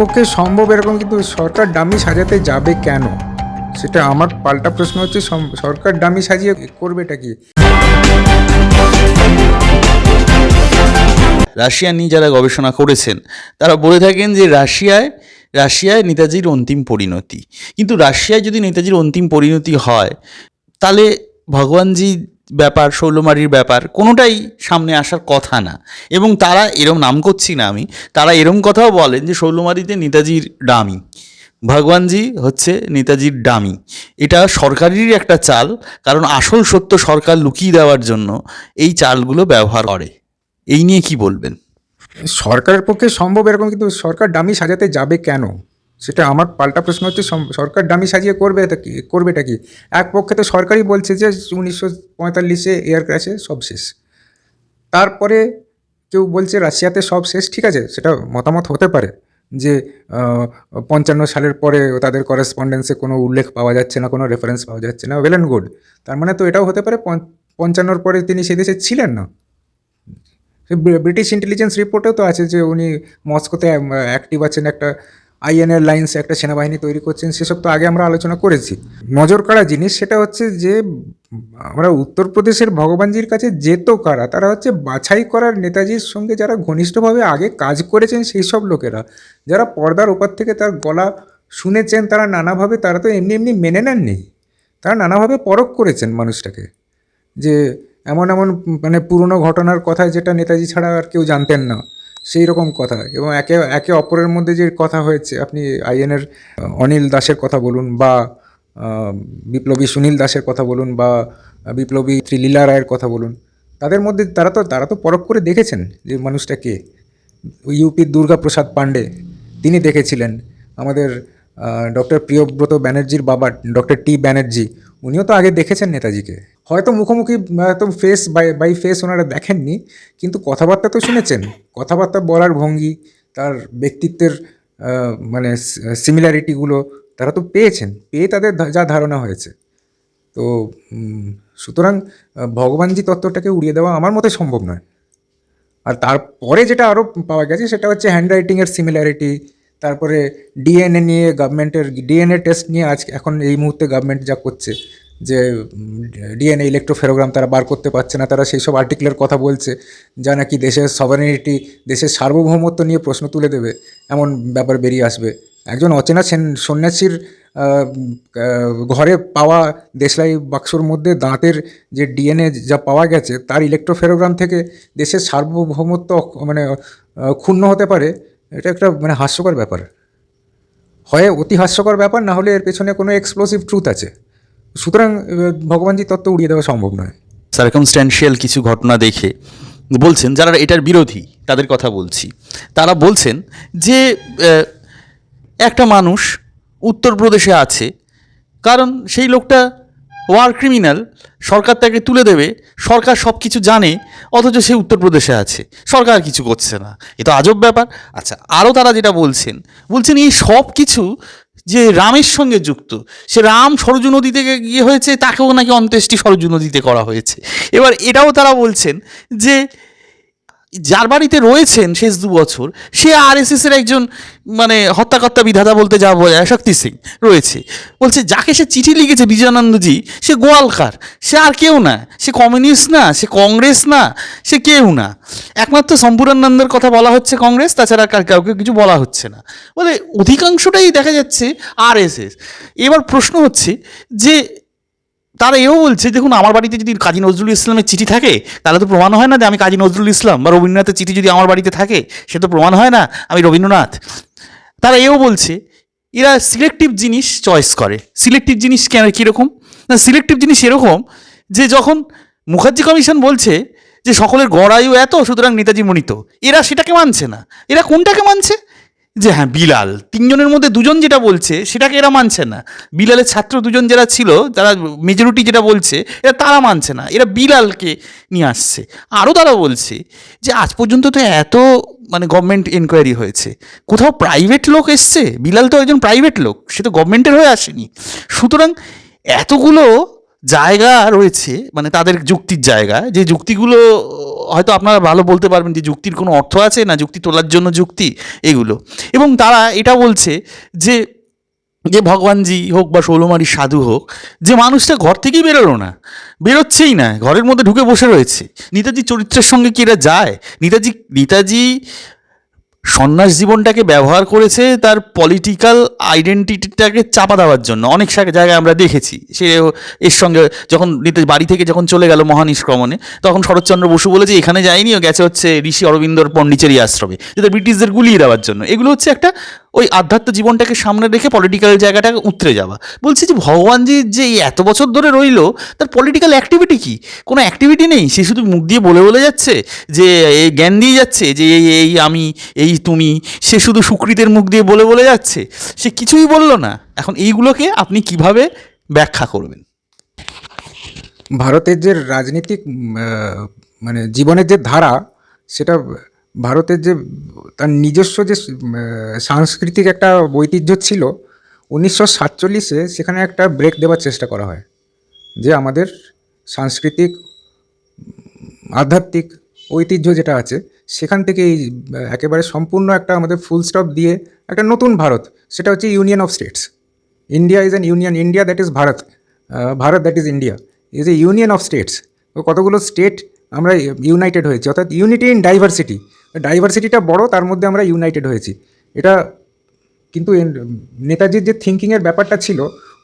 পক্ষে সম্ভব এরকম, কিন্তু সরকার ডামি সাজাতে যাবে কেন? সেটা আমার পাল্টা প্রশ্ন হচ্ছে সরকার ডামি সাজিয়ে করবেটা কি? রাশিয়া নিয়ে যারা গবেষণা করেছেন, তারা বলে থাকেন যে রাশিয়ায় রাশিয়ায় নেতাজির অন্তিম পরিণতি। কিন্তু রাশিয়ায় যদি নেতাজির অন্তিম পরিণতি হয়, তাহলে ভগবানজি ব্যাপার শৈলমারির ব্যাপার, কোনোটাই সামনে আসার কথা না। এবং তারা এরম নাম করছি না আমি, তারা এরম কথাও বলেন যে শৈলমারিতে নেতাজির ডামি ভগবানজি হচ্ছে নেতাজির ডামি এটা সরকারেরই একটা চাল, কারণ আসল সত্য সরকার লুকিয়ে দেওয়ার জন্য এই চালগুলো ব্যবহার করে। এই নিয়ে কি বলবেন? সরকারের পক্ষে সম্ভব এরকম, কিন্তু সরকার ডামি সাজাতে যাবে কেন? সেটা আমার পাল্টা প্রশ্ন হচ্ছে সরকার ডামি সাজিয়ে করবে তা কি, করবেটা কি? এক পক্ষে তো সরকারই বলছে যে উনিশশো পঁয়তাল্লিশে এয়ার ক্র্যাশে সব শেষ। তারপরে কেউ বলছে রাশিয়াতে সব শেষ, ঠিক আছে, সেটা মতামত হতে পারে যে পঞ্চান্ন সালের পরে তাদের করেসপন্ডেন্সে কোনো উল্লেখ পাওয়া যাচ্ছে না, কোনো রেফারেন্স পাওয়া যাচ্ছে না ওয়েল অ্যান্ড গুড তার মানে তো এটাও হতে পারে পঞ্চ- পঞ্চান্নর পরে তিনি সে দেশে ছিলেন না। ব্রিটিশ ইন্টেলিজেন্স রিপোর্টেও তো আছে যে উনি মস্কোতে অ্যাক্টিভ আছেন একটা আইএনএর লাইন্সে একটা সেনাবাহিনী তৈরি করছেন, সেসব তো আগে আমরা আলোচনা করেছি। নজর কাড়া জিনিস সেটা হচ্ছে যে, আমরা উত্তরপ্রদেশের ভগবানজির কাছে যেত কারা, তারা হচ্ছে বাছাই করার নেতাজির সঙ্গে যারা ঘনিষ্ঠভাবে আগে কাজ করেছেন সেই সব লোকেরা। যারা পর্দার ওপর থেকে তার গলা শুনেছেন, তারা নানাভাবে, তারা তো এমনি এমনি মেনে নেননি। তারা নানাভাবে পরখ করেছেন মানুষটাকে। যে, এমন এমন মানে পুরনো ঘটনার কথা যেটা নেতাজি ছাড়া আর কেউ জানতেন না। সেই রকম কথা এবং একে একে অপরের মধ্যে যে কথা হয়েছে, আপনি আইএনের অনিল দাসের কথা বলুন বা বিপ্লবী সুনীল দাসের কথা বলুন বা, বিপ্লবী ত্রিলীলা রায়ের কথা বলুন, তাদের মধ্যে তারা তো তারা তো পরখ করে দেখেছেন যে মানুষটা কে। ইউপির দুর্গাপ্রসাদ পাণ্ডে, তিনি দেখেছিলেন। আমাদের ডক্টর প্রিয়ব্রত ব্যানার্জির বাবা ডক্টর টি ব্যানার্জি, উনিও তো আগে দেখেছেন নেতাজিকে। হয়তো মুখোমুখি, হয়তো ফেস বাই বাই ফেস ওনারা দেখেননি, কিন্তু কথাবার্তা তো শুনেছেন। কথাবার্তা বলার ভঙ্গি, তার ব্যক্তিত্বের মানে সিমিলারিটিগুলো তারা তো পেয়েছেন, পেয়ে তাদের যা ধারণা হয়েছে। তো সুতরাং ভগবানজি তত্ত্বটাকে উড়িয়ে দেওয়া আমার মতে সম্ভব নয়। আর তারপরে যেটা আরও পাওয়া গেছে, সেটা হচ্ছে হ্যান্ডরাইটিংয়ের সিমিলারিটি তারপরে ডিএনএ নিয়ে গভর্নমেন্টের ডিএনএ টেস্ট নিয়ে আজ, এখন এই মুহূর্তে গভর্নমেন্ট যা করছে যে ডিএনএ ইলেকট্রোফেরোগ্রাম তারা বার করতে পারছে না, তারা সেই সব আর্টিকেলের কথা বলছে, যা নাকি দেশের সভারেনিটি দেশের সার্বভৌমত্ব নিয়ে প্রশ্ন তুলে দেবে, এমন ব্যাপার বেরিয়ে আসবে। একজন অচেনা সেন- সন্ন্যাসীর ঘরে পাওয়া দেশলাই বাক্সর মধ্যে দাঁতের যে ডিএনএ যা পাওয়া গেছে, তার ইলেকট্রোফেরোগ্রাম থেকে দেশের সার্বভৌমত্ব মানে ক্ষুণ্ণ হতে পারে, এটা একটা মানে হাস্যকর ব্যাপার। হয় অতি হাস্যকর ব্যাপার, না হলে এর পেছনে কোনো এক্সপ্লোসিভ ট্রুথ আছে। সুতরাং আহ, ভগবানজি তত্ত্ব উড়িয়ে দেওয়া সম্ভব নয়। সার্কামস্ট্যান্সিয়াল কিছু ঘটনা দেখে বলছেন যারা এটার বিরোধী তাদের কথা বলছি। তারা বলছেন যে একটা মানুষ উত্তরপ্রদেশে আছে কারণ সেই লোকটা ওয়ার ক্রিমিনাল সরকার তাকে তুলে দেবে সরকার সব কিছু জানে অথচ সে উত্তরপ্রদেশে আছে সরকার কিছু করছে না। এ তো আজব ব্যাপার। আচ্ছা আরও তারা যেটা বলছেন বলছেন এই সব কিছু যে রামের সঙ্গে যুক্ত। সে রাম সরজু নদীতে গিয়ে হয়েছে, তাকেও নাকি অন্ত্যেষ্টি সরজু নদীতে করা হয়েছে। এবার এটাও তারা বলছেন যে যার বাড়িতে রয়েছেন শেষ দু বছর, সে আর এর একজন মানে হত্যাকর্তা বিধাতা বলতে যা বোঝায়, শক্তি সিং রয়েছে। বলছে, যাকে সে চিঠি লিখেছে বিজয়ানন্দজি, সে গোয়ালকার। সে আর কেউ না, সে কমিউনিস্ট না, সে কংগ্রেস না, সে কেউ না। একমাত্র সম্পূর্ণানন্দের কথা বলা হচ্ছে কংগ্রেস, তাছাড়া কার- কাউকে কিছু বলা হচ্ছে না। বলে, অধিকাংশটাই দেখা যাচ্ছে আর এস এস এবার প্রশ্ন হচ্ছে যে তারা এও বলছে, দেখুন, আমার বাড়িতে যদি কাজী নজরুল ইসলামের চিঠি থাকে, তাহলে তো প্রমাণ হয় না যে আমি কাজী নজরুল ইসলাম বা রবীন্দ্রনাথের চিঠি যদি আমার বাড়িতে থাকে, সে তো প্রমাণ হয় না আমি রবীন্দ্রনাথ। তারা এও বলছে, এরা সিলেক্টিভ জিনিস চয়েস করে। সিলেক্টিভ জিনিস কেন কীরকম? না সিলেক্টিভ জিনিস এরকম যে যখন মুখার্জি কমিশন বলছে যে সকলের গড় আয়ু এত, সুতরাং নেতাজি মনিত এরা সেটাকে মানছে না। এরা কোনটাকে মানছে? যে হ্যাঁ বিলাল। তিনজনের মধ্যে দুজন যেটা বলছে, সেটাকে এরা মানছে না। বিলালের ছাত্র দুজন যারা ছিল, যারা মেজরিটি যেটা বলছে, এরা তারা মানছে না। এরা বিলালকে নিয়ে আসছে। আরও তারা বলছে যে, আজ পর্যন্ত তো এত মানে গভর্নমেন্ট এনকোয়ারি হয়েছে। কোথাও প্রাইভেট লোক এসছে? বিলাল তো একজন প্রাইভেট লোক। সে তো গভর্নমেন্টের হয়ে আসেনি। সুতরাং এতগুলো জায়গা রয়েছে মানে তাদের যুক্তির জায়গা, যে যুক্তিগুলো, হয়তো আপনারা ভালো বলতে পারবেন যে যুক্তির কোনো অর্থ আছে না যুক্তি তোলার জন্য যুক্তি, এগুলো। এবং তারা এটা বলছে যে যে ভগবানজি হোক বা ষোলোমারি সাধু হোক, যে মানুষটা ঘর থেকেই বেরোলো না, বেরোচ্ছেই না, ঘরের মধ্যে ঢুকে বসে রয়েছে। নেতাজি চরিত্রের সঙ্গে কি এরা যায়? নেতাজি নেতাজি সন্ন্যাস জীবনটাকে ব্যবহার করেছে তার পলিটিক্যাল আইডেন্টিটিটাকে চাপা দেওয়ার জন্য। অনেক জায়গায় আমরা দেখেছি। সে এর সঙ্গে যখন নিতে বাড়ি থেকে যখন চলে গেল মহানিষ্ক্রমণে তখন শরৎচন্দ্র বসু বলেছে, এখানে যায়নি ও গেছে হচ্ছে ঋষি অরবিন্দর পণ্ডিচেরি আশ্রমে। যেটা ব্রিটিশদের গুলিয়ে দেওয়ার জন্য। এগুলো হচ্ছে একটা ওই আধ্যাত্ম জীবনটাকে সামনে রেখে পলিটিক্যাল জায়গাটাকে উতরে যাওয়া। বলছি যে ভগবানজি যে এত বছর ধরে রইল, তার পলিটিক্যাল অ্যাক্টিভিটি কি? কোনো অ্যাক্টিভিটি নেই? সে শুধু মুখ দিয়ে বলে বলে যাচ্ছে যে এই জ্ঞান দিয়ে যাচ্ছে যে, এই এই আমি, এই তুমি। সে শুধু সুকৃতের মুখ দিয়ে বলে বলে যাচ্ছে। সে কিছুই বলল না। এখন এইগুলোকে আপনি কীভাবে ব্যাখ্যা করবেন? ভারতের যে রাজনীতিক মানে জীবনের যে ধারা, সেটা ভারতের যে, তার নিজস্ব যে সাংস্কৃতিক একটা ঐতিহ্য ছিল, উনিশশো সাতচল্লিশে সেখানে একটা ব্রেক দেওয়ার চেষ্টা করা হয়। যে আমাদের সাংস্কৃতিক, আধ্যাত্মিক ঐতিহ্য যেটা আছে, সেখান থেকে এই একেবারে সম্পূর্ণ একটা আমাদের ফুল স্টপ দিয়ে একটা নতুন ভারত, সেটা হচ্ছে union of states India is an union India that is Bharat Bharat that is India is a union of states কতগুলো স্টেট আমরা ইউনাইটেড হয়েছি, অর্থাৎ ইউনিটি ইন ডাইভার্সিটি ডাইভার্সিটিটা বড়, তার মধ্যে আমরা ইউনাইটেড হয়েছি। এটা কিন্তু নেতাজির যে থিঙ্কিংয়ের ব্যাপারটা ছিল,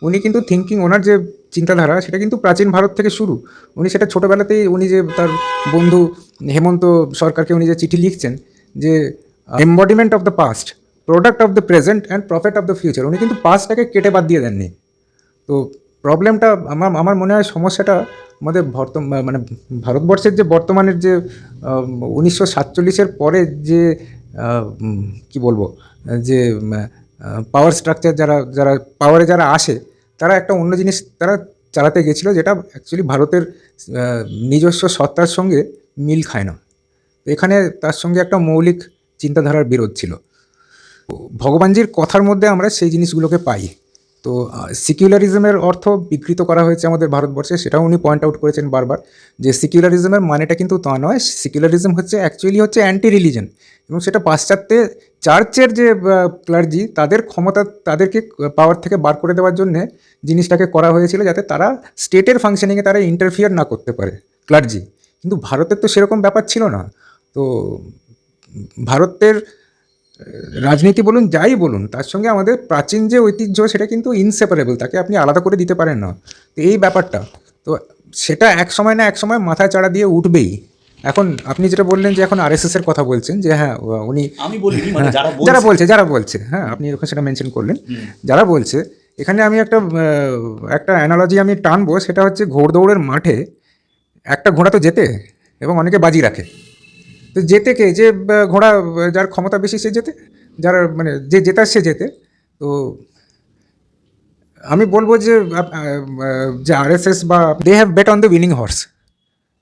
উনি কিন্তু থিঙ্কিং ওনার যে চিন্তাধারা, সেটা কিন্তু প্রাচীন ভারত থেকে শুরু। উনি সেটা ছোটোবেলাতেই উনি যে তার বন্ধু হেমন্ত সরকারকে উনি যে চিঠি লিখছেন, যে embodiment of the past product of the present and prophet of the future উনি কিন্তু পাস্টটাকে কেটে বাদ দিয়ে দেননি। তো প্রবলেমটা আমার আমার মনে হয় সমস্যাটা আমাদের ভর্ত মানে ভারতবর্ষের যে বর্তমানের যে উনিশশো সাতচল্লিশের পরে যে কি বলব, যে পাওয়ার স্ট্রাকচার যারা যারা পাওয়ারে যারা আসে, তারা একটা অন্য জিনিস তারা চালাতে গেছিল যেটা অ্যাকচুয়ালি ভারতের নিজস্ব সত্তার সঙ্গে মিল খায় না। তো এখানে তার সঙ্গে একটা মৌলিক চিন্তাধারার বিরোধ ছিল। ভগবানজির কথার মধ্যে আমরা সেই জিনিসগুলোকে পাই। তো সিকিউলারিজমের অর্থ বিকৃত করা হয়েছে আমাদের ভারতবর্ষে, সেটাও উনি পয়েন্ট আউট করেছেন বারবার, যে সিকিউলারিজমের মানেটা কিন্তু তা নয়। সিকিউলারিজম হচ্ছে অ্যাকচুয়ালি হচ্ছে অ্যান্টি রিলিজন এবং সেটা পাশ্চাত্যে চার্চের যে ক্লার্জি তাদের ক্ষমতা, তাদেরকে পাওয়ার থেকে বার করে দেওয়ার জন্য জিনিসটাকে করা হয়েছিল যাতে তারা স্টেটের ফাংশনিংয়ে তারা ইন্টারফিয়ার না করতে পারে ক্লার্জি কিন্তু ভারতের তো সেরকম ব্যাপার ছিল না। তো, ভারতের রাজনীতি বলুন যাই বলুন তার সঙ্গে আমাদের প্রাচীন যে ঐতিহ্য সেটা কিন্তু ইনসেপারেবল তাকে আপনি আলাদা করে দিতে পারেন না। তো এই ব্যাপারটা তো সেটা এক সময় না এক সময় মাথা চাড়া দিয়ে উঠবেই। এখন আপনি যেটা বললেন যে এখন আরএসএস এর কথা বলছেন যে হ্যাঁ উনি আমি বলিনি মানে যারা বলছে। যারা বলছে হ্যাঁ আপনি ওখানে সেটা মেনশন করলেন। যারা বলছে এখানে আমি একটা একটা অ্যানালজি আমি টানবো সেটা হচ্ছে ঘোড়দৌড়ের মাঠে একটা ঘোড়া তো যেতে এবং অনেকে বাজি রাখে। তো যেতে কে? যে ঘোড়া যার ক্ষমতা বেশি সে যেতে? যার মানে যে জেতার সে যেতে। তো আমি বলব যে আপ- আহ, যে আরএসএস বা they have bet on the winning horse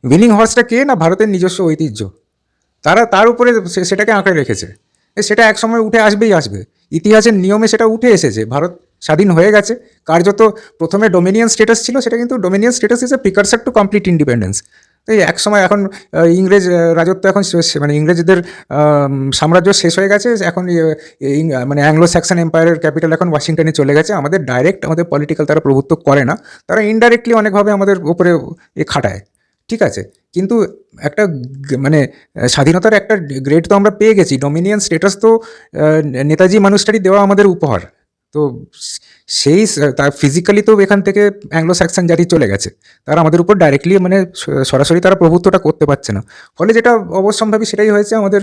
winning হর্সটা কে না ভারতের নিজস্ব ঐতিহ্য? তারা তার উপরে সেটাকে আঁকড়ে রেখেছে। সেটা এক সময় উঠে আসবেই আসবে। ইতিহাসের নিয়মে সেটা উঠে এসেছে। ভারত স্বাধীন হয়ে গেছে। কার্যত প্রথমে ডোমিনিয়ান স্টেটাস ছিল সেটা কিন্তু dominion status is a precursor to complete independence এই এক সময় এখন ইংরেজ রাজত্ব এখন মানে ইংরেজদের সাম্রাজ্য শেষ হয়ে গেছে এখন ইয়ে, মানে অ্যাংলো স্যাক্সন এম্পায়ারের ক্যাপিটাল এখন ওয়াশিংটনে চলে গেছে। আমাদের ডাইরেক্ট আমাদের পলিটিক্যাল তারা প্রভুত্ব করে না। তারা ইনডাইরেক্টলি অনেকভাবে আমাদের উপরে এ খাটায়। ঠিক আছে? কিন্তু একটা মানে স্বাধীনতার একটা গ্রেড তো আমরা পেয়ে গেছি। ডোমিনিয়ন স্টেটাস তো নেতাজি মানুষটারই দেওয়া আমাদের উপহার। তো সেই তার ফিজিক্যালি তো এখান থেকে অ্যাংলো স্যাক্সন জাতি চলে গেছে। তারা আমাদের উপর ডাইরেক্টলি মানে সরাসরি তারা প্রভুত্বটা করতে পারছে না। ফলে যেটা অবশ্যম্ভাবী সেটাই হয়েছে আমাদের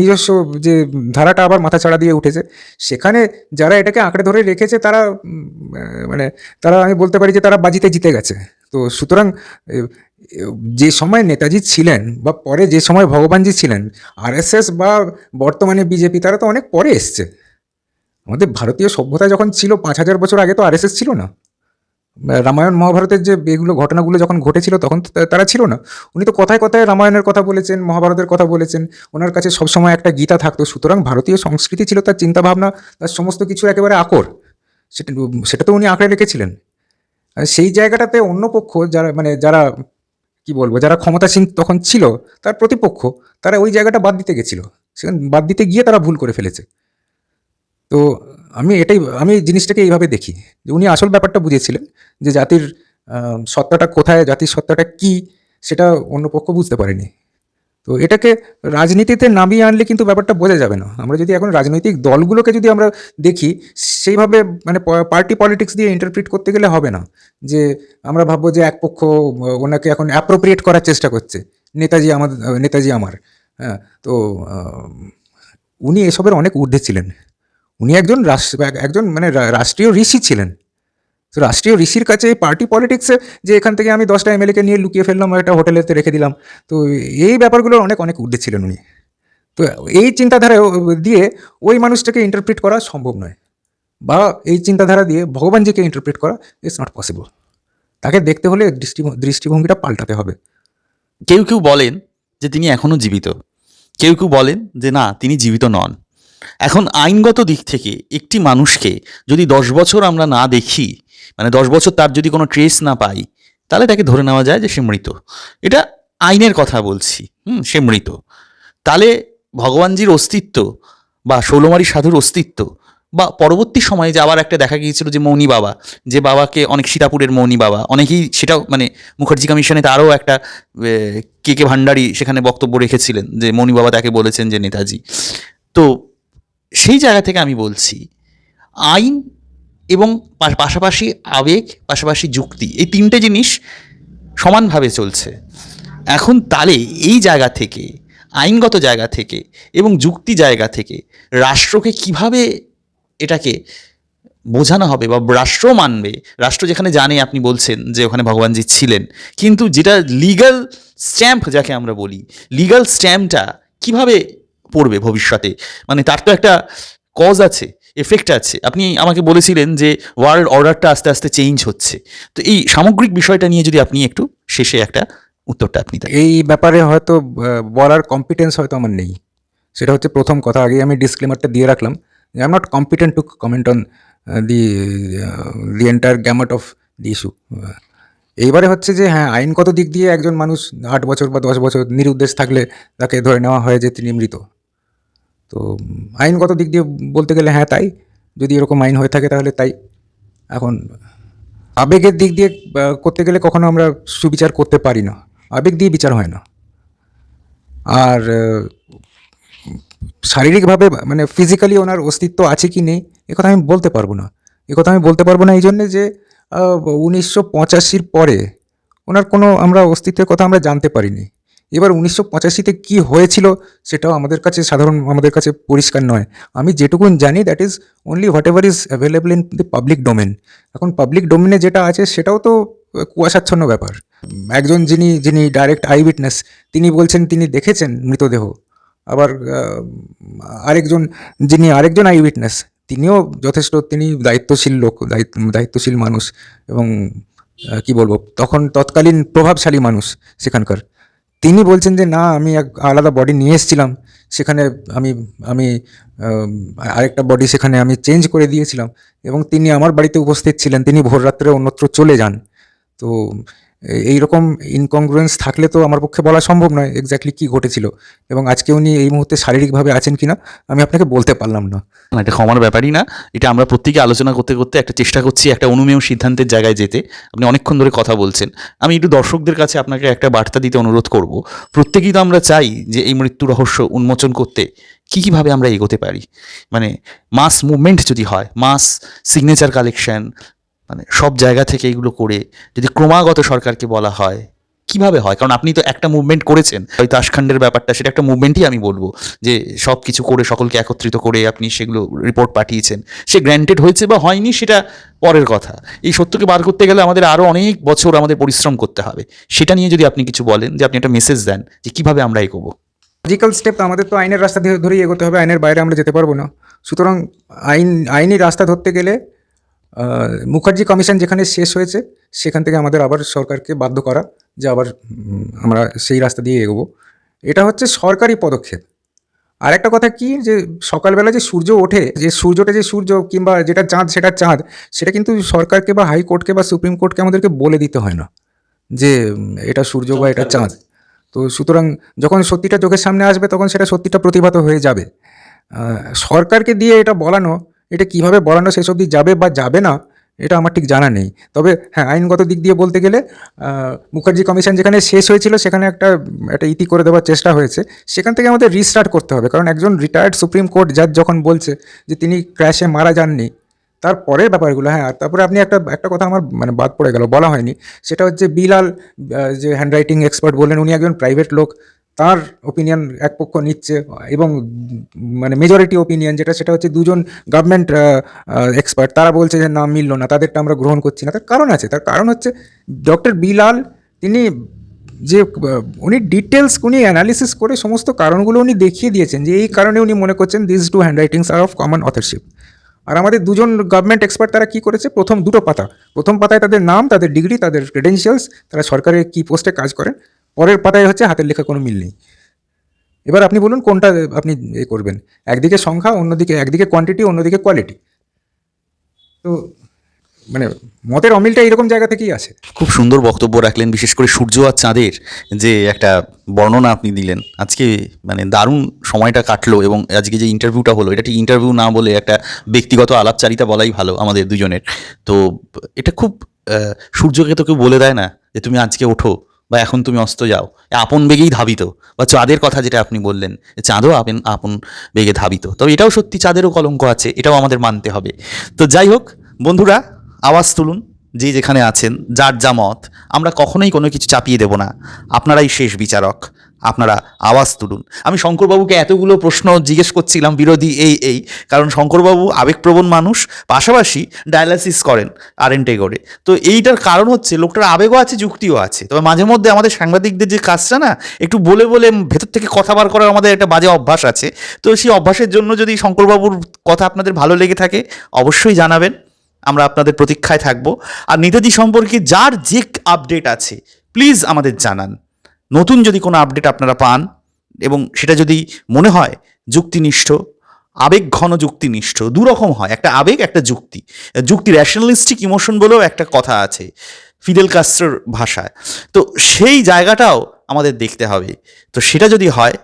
নিজস্ব যে ধারাটা আবার মাথাচাড়া দিয়ে উঠেছে। সেখানে যারা এটাকে আঁকড়ে ধরে রেখেছে, তারা মানে তারা আমি বলতে পারি যে তারা বাজিতে জিতে গেছে। তো সুতরাং যে সময় নেতাজি ছিলেন বা পরে যে সময় ভগবানজি ছিলেন, আরএসএস বা বর্তমানে বিজেপি, তারা তো অনেক পরে এসছে। আমাদের ভারতীয় সভ্যতা যখন ছিল, পাঁচ হাজার বছর আগে তো আরএসএস ছিল না। রামায়ণ মহাভারতের যে এগুলো ঘটনাগুলো যখন ঘটেছিল, তখন তারা ছিল না। উনি তো কথায় কথায় রামায়ণের কথা বলেছেন, মহাভারতের কথা বলেছেন। ওনার কাছে সবসময় একটা গীতা থাকতো। সুতরাং ভারতীয় সংস্কৃতি ছিল তার চিন্তাভাবনা, তার সমস্ত কিছু একেবারে আকর। সেটা সেটা তো উনি আঁকড়ে রেখেছিলেন। সেই জায়গাটাতে অন্য পক্ষ যারা মানে যারা, কি বলব, যারা ক্ষমতাসীন তখন ছিল, তার প্রতিপক্ষ, তারা ওই জায়গাটা বাদ দিতে গেছিল। সেখানে বাদ দিতে গিয়ে তারা ভুল করে ফেলেছে। তো আমি এটাই, আমি জিনিসটাকে এইভাবে দেখি। যে উনি আসল ব্যাপারটা বুঝেছিলেন যে জাতির সত্তাটা কোথায়, জাতির সত্তাটা কি, সেটা অন্য পক্ষ বুঝতে পারেনি। তো এটাকে রাজনীতিতে নামিয়ে আনলে কিন্তু ব্যাপারটা বোঝা যাবে না। আমরা যদি এখন রাজনৈতিক দলগুলোকে যদি আমরা দেখি, সেইভাবে মানে পার্টি পলিটিক্স দিয়ে ইন্টারপ্রিট করতে গেলে হবে না। যে আমরা ভাববো যে এক পক্ষ, ওনাকে এখন অ্যাপ্রোপ্রিয়েট করার চেষ্টা করছে, নেতাজি আমাদের, নেতাজি আমার। হ্যাঁ তো উনি এসবের অনেক ঊর্ধ্বে ছিলেন। উনি একজন একজন মানে রাষ্ট্রীয় ঋষি ছিলেন। তো রাষ্ট্রীয় ঋষির কাছে এই পার্টি পলিটিক্সে যে এখান থেকে আমি দশটা এমএলএকে নিয়ে লুকিয়ে ফেললাম একটা হোটেলেতে রেখে দিলাম, তো এই ব্যাপারগুলোর অনেক অনেক উদ্দেশ্য ছিলেন উনি। তো এই চিন্তাধারা দিয়ে ওই মানুষটাকে ইন্টারপ্রিট করা সম্ভব নয় বা এই চিন্তাধারা দিয়ে ভগবানজিকে ইন্টারপ্রিট করা ইটস নট পসিবল তাকে দেখতে হলে দৃষ্টি, দৃষ্টিভঙ্গিটা পাল্টাতে হবে। কেউ কেউ বলেন যে তিনি এখনও জীবিত। কেউ কেউ বলেন যে না, তিনি জীবিত নন। এখন আইনগত দিক থেকে একটি মানুষকে যদি দশ বছর আমরা না দেখি মানে দশ বছর তার যদি কোনো ট্রেস না পাই, তাহলে তাকে ধরে নেওয়া যায় যে সে মৃত। এটা আইনের কথা বলছি, হুম, সে মৃত। তাহলে ভগবানজির অস্তিত্ব বা ষোলমারি সাধুর অস্তিত্ব বা পরবর্তী সময়ে যে আবার একটা দেখা গিয়েছিল যে মৌনি বাবা, যে বাবাকে অনেক সীতাপুরের মৌনি বাবা, অনেকেই সেটাও মানে মুখার্জি কমিশনে তারও একটা কে কে ভান্ডারী সেখানে বক্তব্য রেখেছিলেন যে মৌনি বাবা তাকে বলেছেন যে নেতাজি। তো সেই জায়গা থেকে আমি বলছি, আইন এবং পাশাপাশি আবেগ, পাশাপাশি যুক্তি, এই তিনটে জিনিস সমানভাবে চলছে। এখন তাহলে এই জায়গা থেকে, আইনগত জায়গা থেকে এবং যুক্তি জায়গা থেকে রাষ্ট্রকে কীভাবে এটাকে বোঝানো হবে বা রাষ্ট্র মানবে, রাষ্ট্র যেখানে জানে আপনি বলছেন যে ওখানে ভগবানজি ছিলেন, কিন্তু যেটা লিগাল স্ট্যাম্প যাকে আমরা বলি লিগ্যাল স্ট্যাম্পটা কীভাবে পড়বে ভবিষ্যতে। মানে তার তো একটা কজ আছে এফেক্ট আছে। আপনি আমাকে বলেছিলেন যে ওয়ার্ল্ড অর্ডারটা আস্তে আস্তে চেঞ্জ হচ্ছে। তো এই সামগ্রিক বিষয়টা নিয়ে যদি আপনি একটু শেষে একটা উত্তরটা আপনি এই ব্যাপারে হয়তো বলার কম্পিটেন্স হয়তো আমার নেই। সেটা হচ্ছে প্রথম কথা আগে আমি ডিসক্লেমারটা দিয়ে রাখলাম I am not competent to comment on the the entire gamut of the issue এইবারে হচ্ছে যে হ্যাঁ আইনগত দিক দিয়ে একজন মানুষ আট বছর বা দশ বছর নিরুদ্দেশ থাকলে তাকে ধরে নেওয়া হয় যে তিনি মৃত। তো, আইনগত দিক দিয়ে বলতে গেলে হ্যাঁ তাই। যদি এরকম আইন হয়ে থাকে তাহলে তাই। এখন আবেগের দিক দিয়ে করতে গেলে কখনো আমরা সুবিচার করতে পারি না। আবেগ দিয়ে বিচার হয় না। আর শারীরিকভাবে মানে ফিজিক্যালি ওনার অস্তিত্ব আছে কি নেই, এ কথা আমি বলতে পারব না। এ কথা আমি বলতে পারব না এই জন্যে যে উনিশশো পঁচাশির পরে ওনার কোনো আমরা অস্তিত্বের কথা আমরা জানতে পারিনি। এবার উনিশশো পঁচাশিতে কী হয়েছিল সেটাও আমাদের কাছে সাধারণ, আমাদের কাছে পরিষ্কার নয়। আমি যেটুকুন জানি that is only whatever is available in the public domain এখন পাবলিক ডোমেনে যেটা আছে, সেটাও তো কুয়াশাচ্ছন্ন ব্যাপার। একজন যিনি যিনি ডাইরেক্ট আই উইটনেস তিনি বলছেন, তিনি দেখেছেন মৃতদেহ। আবার আরেকজন যিনি, আরেকজন আই উইটনেস তিনিও যথেষ্ট, তিনি দায়িত্বশীল লোক, দায়িত্ব, দায়িত্বশীল মানুষ এবং কি বলব, তখন তৎকালীন প্রভাবশালী মানুষ সেখানকার। তিনি বলছেন যে, না, আমি এক আলাদা বডি নিয়ে এসেছিলাম। সেখানে আমি আমি আরেকটা বডি সেখানে আমি চেঞ্জ করে দিয়েছিলাম এবং তিনি আমার বাড়িতে উপস্থিত ছিলেন। তিনি ভোররাত্রে অন্যত্র চলে যান। তো এ- এইরকম ইনকংগ্রুয়েন্স থাকলে তো আমার পক্ষে বলা সম্ভব নয় এক্স্যাক্টলি কী ঘটেছিল। এবং আজকে উনি এই মুহূর্তে শারীরিকভাবে আছেন কিনা, আমি আপনাকে বলতে পারলাম না। এটা ক্ষমার ব্যাপারই না। এটা আমরা প্রত্যেকে আলোচনা করতে করতে একটা চেষ্টা করছি একটা অনুমেয় সিদ্ধান্তের জায়গায় যেতে। আপনি অনেকক্ষণ ধরে কথা বলছেন। আমি একটু দর্শকদের কাছে আপনাকে একটা বার্তা দিতে অনুরোধ করব। প্রত্যেকেই তো আমরা চাই যে এই মৃত্যু রহস্য উন্মোচন করতে কী কীভাবে আমরা এগোতে পারি। মানে মাস মুভমেন্ট যদি হয় মাস সিগনেচার কালেকশন মানে সব জায়গা থেকে এগুলো করে যদি ক্রমাগত সরকারকে বলা হয়, কীভাবে হয়? কারণ আপনি তো একটা মুভমেন্ট করেছেন। হয়তো আশখান্ডের ব্যাপারটা, সেটা একটা মুভমেন্টই আমি বলব যে সব কিছু করে সকলকে একত্রিত করে আপনি সেগুলো রিপোর্ট পাঠিয়েছেন। সে গ্র্যান্টেড হয়েছে বা হয়নি সেটা পরের কথা। এই সত্যকে বার করতে গেলে আমাদের আরও অনেক বছর আমাদের পরিশ্রম করতে হবে। সেটা নিয়ে যদি আপনি কিছু বলেন, যে আপনি একটা মেসেজ দেন যে কীভাবে আমরা এগোবো। লজিক্যাল স্টেপ আমাদের তো আইনের রাস্তা ধরে- ধরেই এগোতে হবে, আইনের বাইরে আমরা যেতে পারব না। সুতরাং আইন, আইনি রাস্তা ধরতে গেলে মুখার্জি কমিশন যেখানে শেষ হয়েছে সেখান থেকে আমাদের আবার সরকারকে বাধ্য করা যে আবার আমরা সেই রাস্তা দিয়ে এগোবো। এটা হচ্ছে সরকারি পদক্ষেপ। আর একটা কথা কি যে সকালবেলা যে সূর্য ওঠে যে সূর্যটা যে সূর্য কিংবা যেটা চাঁদ সেটা চাঁদ সেটা কিন্তু সরকারকে বা হাইকোর্টকে বা সুপ্রিম কোর্টকে আমাদেরকে বলে দিতে হয় না যে এটা সূর্য বা এটা চাঁদ। তো সুতরাং যখন সত্যিটা চোখের সামনে আসবে তখন সেটা সত্যিটা প্রতিভাত হয়ে যাবে। সরকারকে দিয়ে এটা বলানো এটা কীভাবে বলানো শেষ অবধি যাবে বা যাবে না, এটা আমার ঠিক জানা নেই। তবে হ্যাঁ আইনগত দিক দিয়ে বলতে গেলে মুখার্জি কমিশন যেখানে শেষ হয়েছিল, সেখানে একটা একটা ইতি করে দেওয়ার চেষ্টা হয়েছে। সেখান থেকে আমাদের রিস্টার্ট করতে হবে, কারণ একজন রিটায়ার্ড সুপ্রিম কোর্ট জাজ যখন বলছে যে তিনি ক্র্যাশে মারা যাননি তারপরের ব্যাপারগুলো হ্যাঁ আর তারপরে আপনি একটা একটা কথা আমার মানে বাদ পড়ে গেল, বলা হয়নি। সেটা হচ্ছে বিলাল যে হ্যান্ডরাইটিং এক্সপার্ট বললেন, উনি একজন প্রাইভেট লোক তার ওপিনিয়ন এক পক্ষ নিচ্ছে এবং মানে মেজরিটি ওপিনিয়ন যেটা, সেটা হচ্ছে দুজন গভর্নমেন্ট এক্সপার্ট তারা বলছে যে না, মিললো না, তাদেরটা আমরা গ্রহণ করছি না। তার কারণ আছে, তার কারণ হচ্ছে ডক্টর বিলাল, তিনি যে উনি ডিটেলস উনি অ্যানালিসিস করে সমস্ত কারণগুলো উনি দেখিয়ে দিয়েছেন যে এই কারণে উনি মনে করছেন this two handwritings are of common authorship আর আমাদের দুজন গভর্নমেন্ট এক্সপার্ট তারা কী করেছে? প্রথম দুটো পাতা। প্রথম পাতায় তাদের নাম, তাদের ডিগ্রি তাদের ক্রেডেন্সিয়ালস তারা সরকারের কী পোস্টে কাজ করেন। পরের পাতায় হচ্ছে হাতের লেখা কোনো মিল নেই। এবার আপনি বলুন কোনটা আপনি এ করবেন। একদিকে সংখ্যা, অন্যদিকে একদিকে কোয়ান্টিটি অন্যদিকে কোয়ালিটি তো মানে মতের অমিলটা এরকম জায়গা থেকেই আছে খুব সুন্দর বক্তব্য রাখলেন, বিশেষ করে সূর্য আর চাঁদের যে একটা বর্ণনা আপনি দিলেন। আজকে মানে দারুণ সময়টা কাটলো এবং আজকে যে ইন্টারভিউটা হলো, এটা ঠিক ইন্টারভিউ না বলে একটা ব্যক্তিগত আলাপচারিতা বলাই ভালো আমাদের দুজনের। তো এটা খুব সূর্যকে তো কেউ বলে দেয় না যে তুমি আজকে ওঠো। বা এখন তুমি অস্ত যাও। আপন বেগেই ধাবিত। বা চাঁদের কথা যেটা আপনি বললেন চাঁদও আপন আপন বেগে ধাবিত। তবে এটাও সত্যি চাঁদেরও কলঙ্ক আছে, এটাও আমাদের মানতে হবে। তো যাই হোক, বন্ধুরা, আওয়াজ তুলুন, যে যেখানে আছেন, যার যা মত, আমরা কখনোই কোনো কিছু চাপিয়ে দেব না। আপনারাই শেষ বিচারক। আপনারা আওয়াজ তুলুন। আমি শঙ্করবাবুকে এতগুলো প্রশ্ন জিজ্ঞেস করছিলাম, বিরোধী এই এই। কারণ শঙ্করবাবু আবেগপ্রবণ মানুষ, পাশাপাশি ডায়ালাসিস করেন আরএনটে করে তো এইটার কারণ হচ্ছে, লোকটার আবেগও আছে, যুক্তিও আছে। তবে মাঝে মধ্যে আমাদের সাংবাদিকদের যে কাজটা না, একটু বলে বলে ভেতর থেকে কথা বার করার আমাদের একটা বাজে অভ্যাস আছে। তো সেই অভ্যাসের জন্য যদি শঙ্করবাবুর কথা আপনাদের ভালো লেগে থাকে, অবশ্যই জানাবেন। আমরা আপনাদের প্রতীক্ষায় থাকব। আর নেতাজি সম্পর্কে যার যে আপডেট আছে প্লিজ আমাদের জানান। নতুন যদি কোনো আপডেট আপনারা পান এবং সেটা যদি মনে হয় যুক্তিনিষ্ঠ, আবেগ ঘন যুক্তিনিষ্ঠ, দুরকম হয়, একটা আবেগ, একটা যুক্তি। যুক্তি র্যাশনালিস্টিক ইমোশন বলেও একটা কথা আছে ফিদেল কাস্ট্রোর ভাষায়। তো সেই জায়গাটাও আমাদের দেখতে হবে। তো সেটা যদি হয়,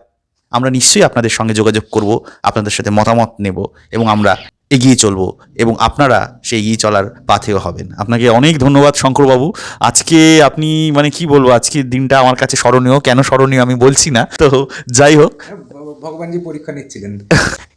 আমরা নিশ্চয়ই আপনাদের সঙ্গে যোগাযোগ করব, আপনাদের সাথে মতামত নেব এবং আমরা এগিয়ে চলবো এবং আপনারা সেই এগিয়ে চলার পাথেও হবেন। আপনাকে অনেক ধন্যবাদ শঙ্করবাবু। আজকে আপনি মানে কি বলব আজকের দিনটা আমার কাছে স্মরণীয়। কেন স্মরণীয় আমি বলছি না। তো যাই হোক। ভগবানজি পরীক্ষা নিচ্ছিলেন।